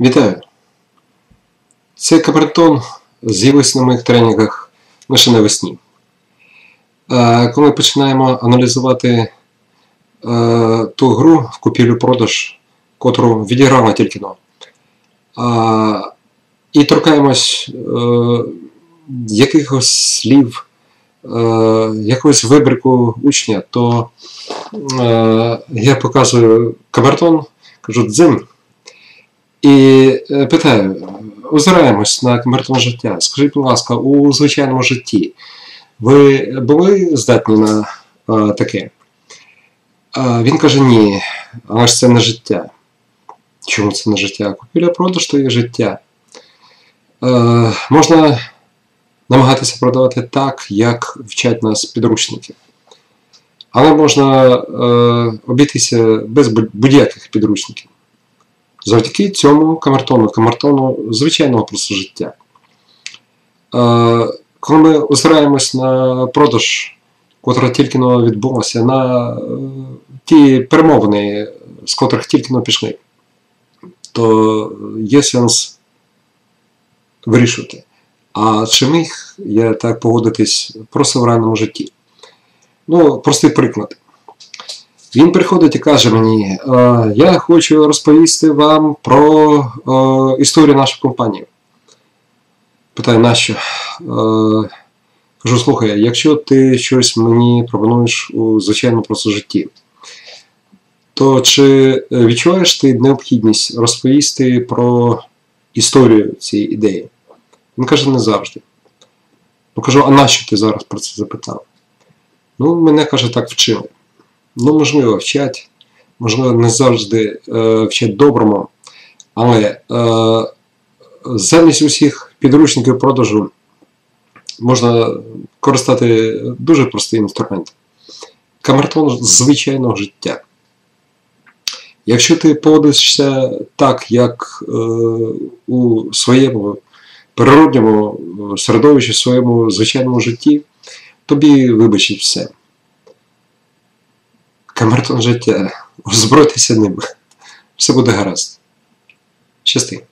Вітаю! Цей камертон з'явився на моїх тренінгах лише навесні. Е, Коли починаємо аналізувати е, ту гру в купівлю-продаж, котру відіграла тільки но, е, і торкаємось якихось слів, якогось вибрику учня, то я показую камертон, кажу дзинь. І е, питаю, озираємось на камертон життя. Скажіть, будь ласка, у звичайному житті ви були здатні на е, таке? А він каже, ні, але ж це не життя. Чому це не життя? Купівля продаж то є життя. Е, можна намагатися продавати так, як вчать нас підручники. Але можна е, обійтися без будь-яких підручників. Завдяки цьому камертону, камертону звичайного просто життя. Е, коли ми озираємось на продаж, котра тільки но відбулася, на е, ті перемовини, з котрих тільки но пішли, то є сенс вирішувати. А чи міг я так погодитись просто в реальному житті? Ну, простий приклад. Він приходить і каже мені: е, я хочу розповісти вам про е, історію нашої компанії. Питаю, нащо? Е, кажу, слухай, якщо ти щось мені пропонуєш у звичайному просто житті, то чи відчуваєш ти необхідність розповісти про історію цієї ідеї? Він каже, не завжди. Ну кажу, а нащо ти зараз про це запитав? Ну, мене каже, так вчили. Ну, можливо, вчать, можливо, не завжди е, вчать доброму, але е, замість усіх підручників продажу можна користати дуже простий інструмент. Камертон звичайного життя. Якщо ти поводишся так, як е, у своєму природньому е, середовищі, в своєму звичайному житті, тобі вибачить все. Камертон життя. Озбройтеся ним. Все буде гаразд. Щасти.